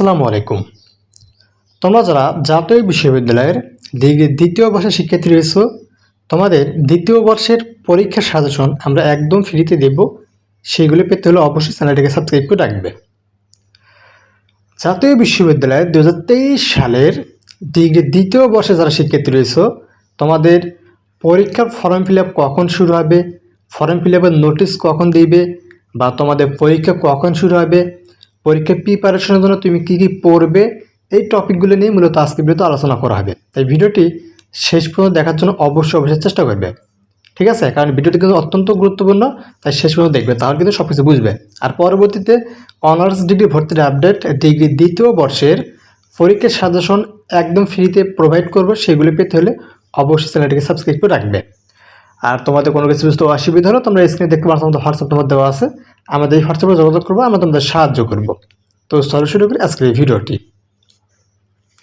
আসসালামু আলাইকুম। তোমরা যারা জাতীয় বিশ্ববিদ্যালয়ের ডিগ্রি দ্বিতীয় বর্ষের শিক্ষার্থী রয়েছে, তোমাদের দ্বিতীয় বর্ষের পরীক্ষার সাজেশন আমরা একদম ফ্রিতে দেব। সেইগুলো পেতে হলে অবশ্যই চ্যানেলটিকে সাবস্ক্রাইব করে রাখবে। জাতীয় বিশ্ববিদ্যালয়ের দু সালের ডিগ্রি দ্বিতীয় বর্ষে যারা শিক্ষার্থী রয়েছে, তোমাদের পরীক্ষার ফর্ম ফিল কখন শুরু হবে, ফর্ম ফিল নোটিশ কখন দিবে, বা তোমাদের পরীক্ষা কখন শুরু হবে পরীক্ষার প্রিপারেশনের জন্য তুমি কী কী পড়বে, এই টপিকগুলো নিয়ে মূলত আজকে ভিডিওতে আলোচনা করা হবে। তাই ভিডিওটি শেষ পর্যন্ত দেখার জন্য অবশ্যই অবশ্যই চেষ্টা করবে। ঠিক আছে? কারণ ভিডিওটি কিন্তু অত্যন্ত গুরুত্বপূর্ণ, তাই শেষ পর্যন্ত দেখবে, তাহলে কিন্তু সব কিছু বুঝবে। আর পরবর্তীতে অনার্স ডিগ্রি ভর্তির আপডেট ডিগ্রি দ্বিতীয় বর্ষের পরীক্ষার সাজেশন একদম ফ্রিতে প্রোভাইড করব, সেগুলি পেতে হলে অবশ্যই চ্যানেলটিকে সাবস্ক্রাইব করে রাখবে। আর তোমাদের কোনো কিছু বুঝতে অসুবিধা হলে তোমরা স্ক্রিনে দেখতে পারছ আমাদের হোয়াটসঅ্যাপ নম্বর দেওয়া আছে। আমাদের এই হোয়াটসঅ্যাপে যোগাযোগ করব, আমরা তোমাদের সাহায্য করব। তো সরাসরি করি আজকের এই ভিডিওটি।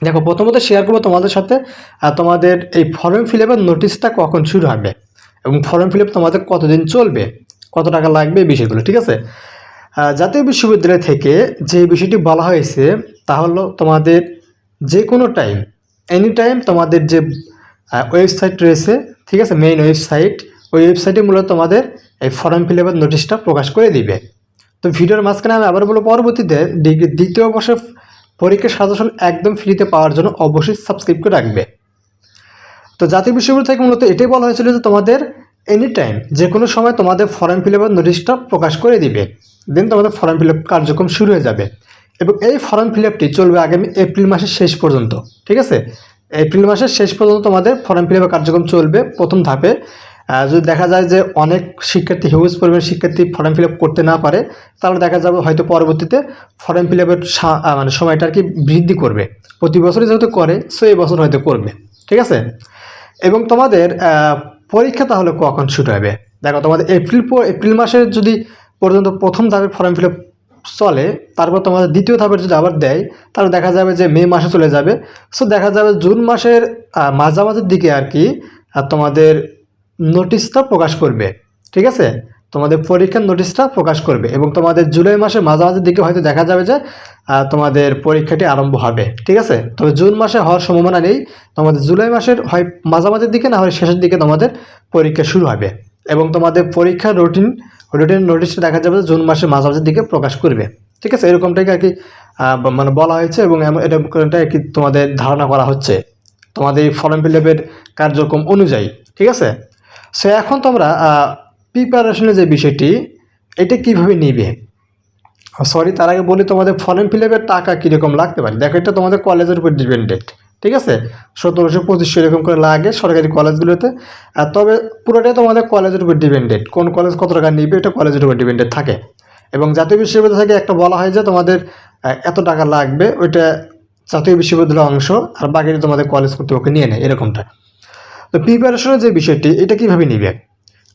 দেখো, প্রথমত শেয়ার করব তোমাদের সাথে আর তোমাদের এই ফর্ম ফিল আপের নোটিশটা কখন শুরু হবে এবং ফর্ম ফিল আপ তোমাদের কতদিন চলবে, কত টাকা লাগবে এই বিষয়গুলো, ঠিক আছে? জাতীয় বিশ্ববিদ্যালয় থেকে যে বিষয়টি বলা হয়েছে, তা হলো তোমাদের যে কোনো টাইম এনি টাইম তোমাদের যে ওয়েবসাইট রয়েছে, ঠিক আছে? মেইন ওয়েবসাইট ওই ওয়েবসাইটে মূলত তোমাদের এই ফর্ম ফিল আপের নোটিশটা প্রকাশ করে দিবে। তো ভিডিওর মাঝখানে আমি আবার বলব, পরবর্তীতে ডিগ্রি দ্বিতীয় বর্ষের পরীক্ষার সাজেশন একদম ফ্রিতে পাওয়ার জন্য অবশ্যই সাবস্ক্রাইব করে রাখবে। তো জাতীয় বিশ্ববিদ্যালয় থেকে মূলত এটাই বলা হয়েছিল যে তোমাদের এনি টাইম যে কোনো সময় তোমাদের ফর্ম ফিল আপের নোটিশটা প্রকাশ করে দিবে। দেন তোমাদের ফর্ম ফিল আপ কার্যক্রম শুরু হয়ে যাবে। এবং এই ফর্ম ফিল আপটি চলবে আগামী এপ্রিল মাসের শেষ পর্যন্ত, ঠিক আছে? এপ্রিল মাসের শেষ পর্যন্ত তোমাদের ফর্ম ফিল আপের কার্যক্রম চলবে প্রথম ধাপে। যদি দেখা যায় যে অনেক শিক্ষার্থী হিউজ পরিমাণ শিক্ষার্থী ফর্ম ফিল করতে না পারে, তাহলে দেখা যাবে হয়তো পরবর্তীতে ফর্ম ফিল আপের মানে সময়টা আর কি বৃদ্ধি করবে। প্রতি বছরই যেহেতু করে সো এই বছর হয়তো করবে। ঠিক আছে? এবং তোমাদের পরীক্ষা তাহলে কখন শুরু হবে? দেখো, তোমাদের এপ্রিল এপ্রিল মাসের যদি পর্যন্ত প্রথম ধাপের ফর্ম ফিল চলে, তারপর তোমাদের দ্বিতীয় ধাপের যদি আবার দেয়, তাহলে দেখা যাবে যে মে মাসে চলে যাবে। সো দেখা যাবে জুন মাসের মাঝামাঝির দিকে আর কি তোমাদের নোটিশটা প্রকাশ করবে, ঠিক আছে? তোমাদের পরীক্ষার নোটিশটা প্রকাশ করবে এবং তোমাদের জুলাই মাসের মাঝামাঝির দিকে হয়তো দেখা যাবে যে তোমাদের পরীক্ষাটি আরম্ভ হবে, ঠিক আছে? তবে জুন মাসে হওয়ার সম্ভাবনা নেই। তোমাদের জুলাই মাসের হয় মাঝামাঝির দিকে, না হয় শেষের দিকে তোমাদের পরীক্ষা শুরু হবে এবং তোমাদের পরীক্ষার রুটিন রুটিন নোটিশটা দেখা যাবে যে জুন মাসের মাঝামাঝির দিকে প্রকাশ করবে, ঠিক আছে? এরকমটাকে আর কি মানে বলা হয়েছে এবং এটা আর কি তোমাদের ধারণা করা হচ্ছে। তোমাদের এই ফর্ম ফিল আপের কার্যক্রম অনুযায়ী, ঠিক আছে? সো এখন তোমরা প্রিপারেশনের যে বিষয়টি, এটা কীভাবে নিবে? সরি তার আগে বলি তোমাদের ফর্ম ফিল টাকা কীরকম লাগতে পারে? দেখো, এটা তোমাদের কলেজের উপর ডিপেন্ডেন্ট ঠিক আছে? সতেরোশো পঁচিশশো এরকম করে লাগে সরকারি কলেজগুলোতে আর তবে পুরোটাই তোমাদের কলেজের উপর ডিপেন্ডেন্ট কোন কলেজ কত টাকা নিবে, এটা কলেজের উপর ডিপেন্ডেন্ট থাকে। এবং জাতীয় বিশ্ববিদ্যালয় থেকে একটা বলা হয় যে, তোমাদের এত টাকা লাগবে, ওইটা জাতীয় বিশ্ববিদ্যালয়ের অংশ, আর বাকিটা তোমাদের কলেজ কর্তৃপক্ষ নিয়ে নেয়, এরকমটা। তো প্রিপারেশনের যে বিষয়টি, এটা কীভাবে নিবে?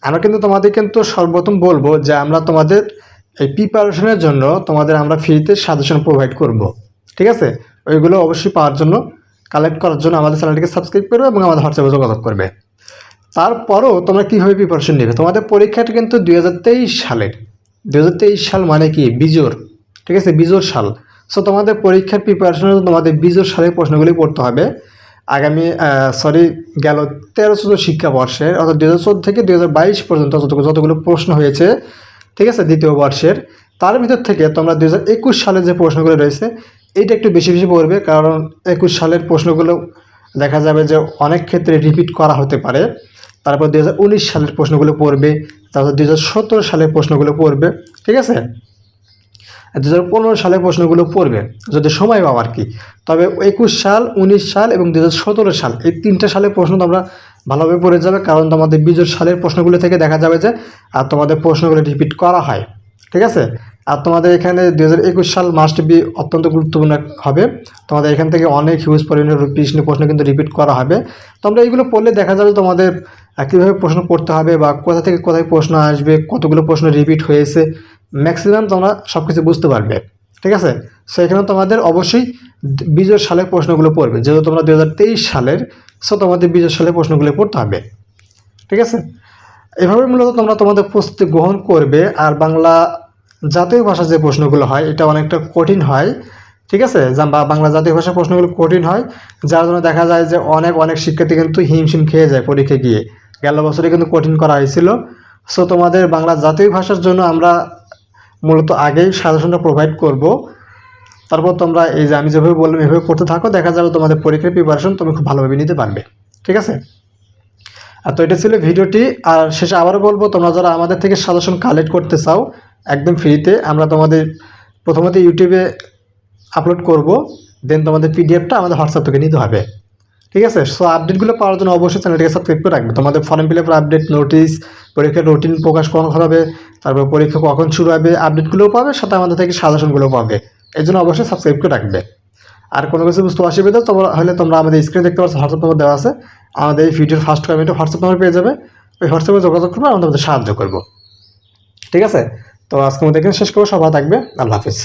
আমরা কিন্তু তোমাদের কিন্তু সর্বপ্রথম বলব যে আমরা তোমাদের এই প্রিপারেশনের জন্য তোমাদের আমরা ফ্রিতে সাজেশন প্রোভাইড করব। ঠিক আছে? ওইগুলো অবশ্যই পাওয়ার জন্য কালেক্ট করার জন্য আমাদের চ্যানেলটিকে সাবস্ক্রাইব করবে এবং আমাদের হোয়াটসঅ্যাপে যোগাযোগ করবে। তারপরও তোমরা কীভাবে প্রিপারেশন নেবে? তোমাদের পরীক্ষাটা কিন্তু দুই হাজার তেইশ সালের। দুই হাজার তেইশ সাল মানে কি? বিজোর ঠিক আছে? বিজোর সাল। সো তোমাদের পরীক্ষার প্রিপারেশনের তোমাদের বিজোর সালের প্রশ্নগুলি পড়তে হবে। আগামী সরি গেল তেরো চোদ্দ শিক্ষাবর্ষে, অর্থাৎ দু হাজার চোদ্দ থেকে দু হাজার বাইশ পর্যন্ত যতগুলো যতগুলো প্রশ্ন হয়েছে, ঠিক আছে, দ্বিতীয় বর্ষের, তার ভিতর থেকে তোমরা দু একুশ সালের যে প্রশ্নগুলো রয়েছে, এইটা একটু বেশি বেশি পড়বে, কারণ একুশ সালের প্রশ্নগুলো দেখা যাবে যে অনেক ক্ষেত্রে রিপিট করা হতে পারে। তারপর দু হাজার উনিশ সালের প্রশ্নগুলো পড়বে, তারপর দু হাজার সতেরো সালের প্রশ্নগুলো পড়বে, ঠিক আছে? দু হাজার সালের প্রশ্নগুলো পড়বে, যদি সময় পাও আর কি। তবে একুশ সাল, উনিশ সাল এবং দু হাজার সতেরো সাল, এই তিনটা সালের প্রশ্ন তোমরা ভালোভাবে পড়ে যাবে, কারণ তোমাদের বিজোর সালের প্রশ্নগুলো থেকে দেখা যাবে যে, আর তোমাদের প্রশ্নগুলো রিপিট করা হয়। ঠিক আছে? আর তোমাদের এখানে দু হাজার একুশ সাল মাস্ট বি অত্যন্ত গুরুত্বপূর্ণ হবে। তোমাদের এখান থেকে অনেক হিউজ পরিমাণের প্রশ্ন প্রশ্ন কিন্তু রিপিট করা হবে। তোমরা এইগুলো পড়লে দেখা যাবে তোমাদের কীভাবে প্রশ্ন পড়তে হবে বা কোথা থেকে কোথায় প্রশ্ন আসবে, কতগুলো প্রশ্ন রিপিট হয়েছে। ম্যাক্সিমাম তোমরা সব কিছু বুঝতে পারবে, ঠিক আছে? সো এখানে তোমাদের অবশ্যই বিজয় সালের প্রশ্নগুলো পড়বে। যেহেতু তোমরা দু হাজার তেইশ সালের সো তোমাদের বিজয় সালের প্রশ্নগুলো পড়তে হবে, ঠিক আছে? এভাবে মূলত তোমরা তোমাদের প্রস্তুতি গ্রহণ করবে, আর বাংলা জাতীয় ভাষার যে প্রশ্নগুলো হয়, এটা অনেকটা কঠিন হয়, ঠিক আছে? বা- বাংলা জাতীয় ভাষার প্রশ্নগুলো কঠিন হয়, যার জন্য দেখা যায় যে অনেক অনেক শিক্ষার্থী কিন্তু হিমশিম খেয়ে যায় পরীক্ষা গিয়ে। গেল বছরে কিন্তু কঠিন করা হয়েছিল। সো তোমাদের বাংলা জাতীয় ভাষার জন্য আমরা মূলত আগেই সাজেশনটা প্রোভাইড করব। তারপর তোমরা এই যে আমি যেভাবে বললাম, এভাবে পড়তে থাকো, দেখা যাবে তোমাদের পরীক্ষার প্রিপারেশন তুমি খুব ভালোভাবে নিতে পারবে। ঠিক আছে? আর তো এটা ছিল ভিডিওটি, আর শেষে আবারও বলব, তোমরা যারা আমাদের থেকে সাজেশন কালেক্ট করতে চাও, একদম ফ্রিতে আমরা তোমাদের প্রথমত ইউটিউবে আপলোড করব দেন তোমাদের পিডিএফটা আমাদের হোয়াটসঅ্যাপ থেকে নিতে হবে। ঠিক আছে? সো আপডেটগুলো পাওয়ার জন্য অবশ্যই চ্যানেলটিকে সাবস্ক্রাইব করে রাখবে। তোমাদের ফর্ম ফিল আপডেট নোটিশ পরীক্ষার রুটিন প্রকাশ কখন হবে তারপর পরীক্ষা কখন শুরু হবে আপডেটগুলোও পাবে, সাথে আমাদের থেকে সাজেশনগুলো পাবে। এই জন্য অবশ্যই সাবস্ক্রাইব করে রাখবে। আর কোনো কিছু বুঝতে অসুবিধা তোমরা হলে তোমরা আমাদের স্ক্রিনে দেখতে পাচ্ছ হোয়াটসঅ্যাপ নম্বর দেওয়া আছে। আমাদের এই ভিডিওর ফার্স্ট কমেন্টে হোয়াটসঅ্যাপ নম্বর পেয়ে যাবে। ওই হোয়াটসঅ্যাপে যোগাযোগ করব, আমরা তোমাদের সাহায্য করব। ঠিক আছে? তো আজকে আমাদের এখানে শেষ করব। সবাই থাকবে। আল্লাহ হাফিজ।